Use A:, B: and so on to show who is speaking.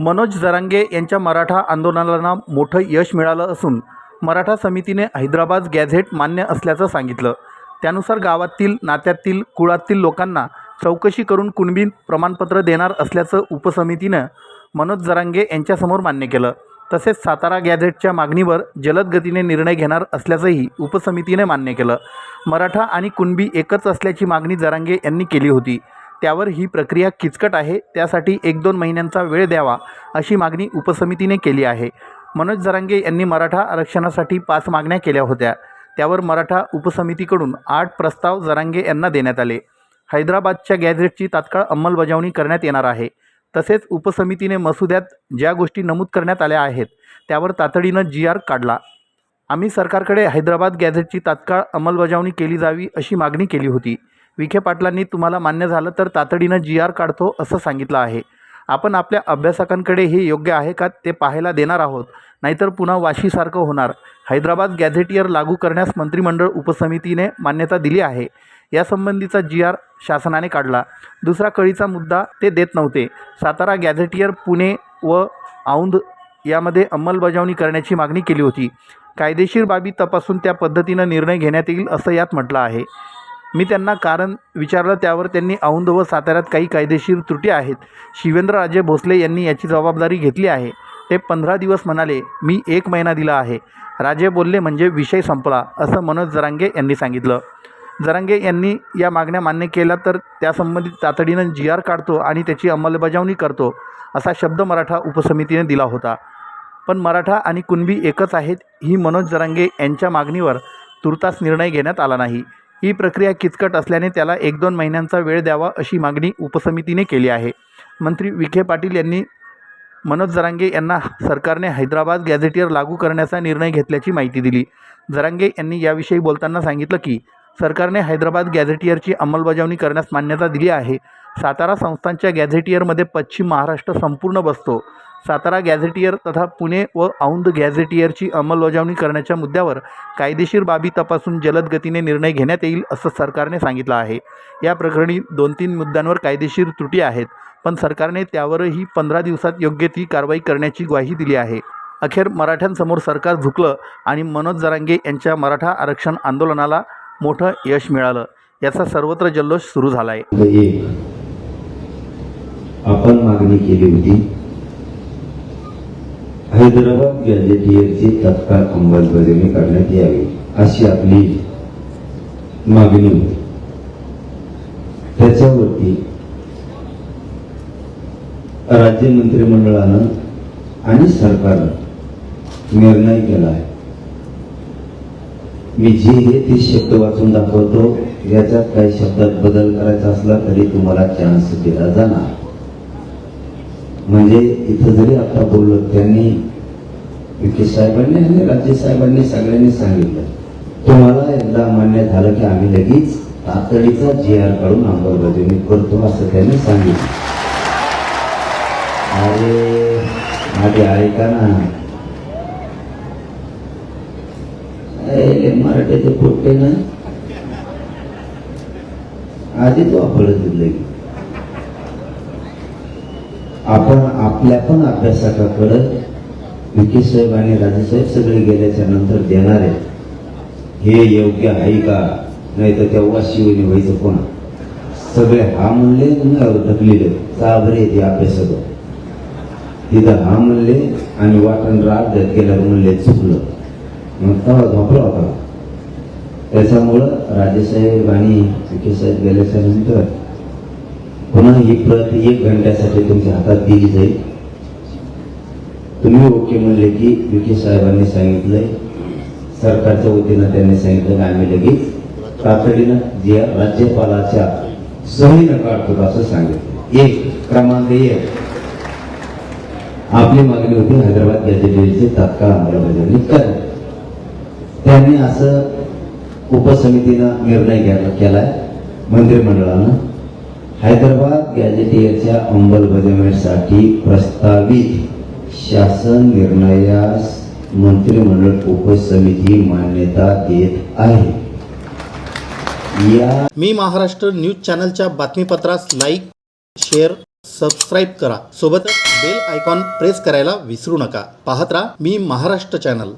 A: मनोज जरांगे यांच्या मराठा आंदोलनाला मोठं यश मिळालं असून मराठा समितीने हैदराबाद गॅझेट मान्य असल्याचं सांगितलं. त्यानुसार गावातील नात्यातील कुळातील लोकांना चौकशी करून कुणबी प्रमाणपत्र देणार असल्याचं उपसमितीनं मनोज जरांगे यांच्यासमोर मान्य केलं. तसेच सातारा गॅझेटच्या मागणीवर जलद गतीने निर्णय घेणार असल्याचंही उपसमितीने मान्य केलं. मराठा आणि कुणबी एकच असल्याची मागणी जरांगे यांनी केली होती. त्यावर ही प्रक्रिया किचकट आहे त्यासाठी एक दोन महिन्यांचा वेळ द्यावा अशी मागणी उपसमितीने केली आहे. मनोज जरांगे यांनी मराठा आरक्षणासाठी पाच मागण्या केल्या होत्या. त्यावर मराठा उपसमितीकडून आठ प्रस्ताव जरांगे यांना देण्यात आले. हैदराबादच्या गॅझेटची तात्काळ अंमलबजावणी करण्यात येणार आहे. तसेच उपसमितीने मसुद्यात ज्या गोष्टी नमूद करण्यात आल्या आहेत त्यावर तातडीनं जी आर काढला. आम्ही सरकारकडे हैदराबाद गॅझेटची तात्काळ अंमलबजावणी केली जावी अशी मागणी केली होती. विखे पाटलांनी तुम्हाला मान्य झालं तर तातडीनं जी आर काढतो असं सांगितलं आहे. आपण आपल्या अभ्यासकांकडे हे योग्य आहे का ते पाहायला देणार आहोत. नाहीतर पुन्हा वाशीसारखं होणार. हैदराबाद गॅझेटियर लागू करण्यास मंत्रिमंडळ उपसमितीने मान्यता दिली आहे. यासंबंधीचा जी आर शासनाने काढला. दुसरा कळीचा मुद्दा ते देत नव्हते. सातारा गॅझेटियर पुणे व औंध यामध्ये अंमलबजावणी करण्याची मागणी केली होती. कायदेशीर बाबी तपासून त्या पद्धतीनं निर्णय घेण्यात येईल असं यात म्हटलं आहे. मी त्यांना कारण विचारलं त्यावर त्यांनी औंध व साताऱ्यात काही कायदेशीर त्रुटी आहेत. शिवेंद्रराजे भोसले यांनी याची जबाबदारी घेतली आहे. ते पंधरा दिवस म्हणाले मी एक महिना दिला आहे. राजे बोलले म्हणजे विषय संपला असं मनोज जरांगे यांनी सांगितलं. जरांगे यांनी या मागण्या मान्य केल्या तर त्यासंबंधित तातडीनं जी आर काढतो आणि त्याची अंमलबजावणी करतो असा शब्द मराठा उपसमितीने दिला होता. पण मराठा आणि कुणबी एकच आहेत ही मनोज जरांगे यांच्या मागणीवर तुर्तास निर्णय घेण्यात आला नाही. ही प्रक्रिया किचकट असल्याने त्याला एक दोन महिन्यांचा वेळ द्यावा अशी मागणी उपसमितीने केली आहे. मंत्री विखे पाटील यांनी मनोज जरांगे यांना सरकारने हैदराबाद गॅझेटियर लागू करण्याचा निर्णय घेतल्याची माहिती दिली. जरांगे यांनी याविषयी बोलताना सांगितलं की सरकारने हैदराबाद गॅझेटियरची अंमलबजावणी करण्यास मान्यता दिली आहे. सातारा संस्थांच्या गॅझेटियरमध्ये पश्चिम महाराष्ट्र संपूर्ण बसतो. सातारा गॅझेटियर तथा पुणे व औंध गॅझेटियरची अंमलबजावणी करण्याच्या मुद्द्यावर कायदेशीर बाबी तपासून जलद गतीने निर्णय घेण्यात येईल असं सरकारने सांगितलं आहे. या प्रकरणी दोन तीन मुद्द्यांवर कायदेशीर त्रुटी आहेत पण सरकारने त्यावरही पंधरा दिवसात योग्य ती कारवाई करण्याची ग्वाही दिली आहे. अखेर मराठ्यांसमोर सरकार झुकलं आणि मनोज जरांगे यांच्या मराठा आरक्षण आंदोलनाला मोठं यश मिळालं याचा सर्वत्र जल्लोष सुरू झाला आहे
B: आपण मागणी केली होती. हैदराबाद गॅझेटियरची तत्काळ अंमलबजावणी करण्यात यावी अशी आपली मागणी होती. त्याच्यावरती राज्य मंत्रिमंडळानं आणि सरकारनं निर्णय केला आहे. मी जे हे ते शब्द वाचून दाखवतो याच्यात काही शब्दात बदल करायचा असला तरी तुम्हाला चान्स दिला जाणार. म्हणजे इथं जरी आता बोललो त्यांनी विखे साहेबांनी आणि राज्य साहेबांनी सगळ्यांनी सांगितलं. तुम्हाला एकदा मान्य झालं की आम्ही लगेच तातडीचा जी आर काढून अंमलबजावणी करतो असं त्यांनी सांगितलं. अरे आधी ऐका ना मराठ्याचे मराठीचे पोट्टे ना आधी तो आपलं दिलं. आपण आपल्या पण अभ्यासाकडं विकी साहेब आणि राजेसाहेब सगळे गेल्याच्यानंतर देणार आहे हे योग्य आहे का? नाही तर तेव्हा शिवने व्हायचं कोण? सगळे हा म्हणले ढकलेले. चाबरे ते अभ्यासक तिथं हा म्हणले आणि वाटण रात देत गेल्यावर म्हणले चुकलं. मग तेव्हा झोपला होता. त्याच्यामुळं राजेसाहेब आणि विखे साहेब गेल्याच्यानंतर पुन्हा ही प्रत एक घंट्यासाठी तुमच्या हातात दिली जाईल. तुम्ही ओके म्हणले की विखे साहेबांनी सांगितलंय. सरकारच्या वतीनं त्यांनी सांगितलं की आम्ही लगेच तातडीनं जे राज्यपालाच्या सहीनं काढतो असं सांगितलं. एक क्रमांक एक. आपली मागणी होती हैदराबाद गॅझेटियरची तात्काळ अंमलबजावणी कर त्यांनी असं उपसमितीनं निर्णय घ्यायला केलाय मंत्रिमंडळानं. हैदराबाद गॅझेटियरच्या अंमलबजावणीसाठी प्रस्तावित शासन निर्णयास मंत्रिमंडळ उपसमिती मान्यता देत आहे. या
A: मी महाराष्ट्र न्यूज चॅनलच्या बातमीपत्रास लाईक शेअर सबस्क्राईब करा. सोबतच बेल आयकॉन प्रेस करायला विसरू नका. पाहत राहा मी महाराष्ट्र चॅनल.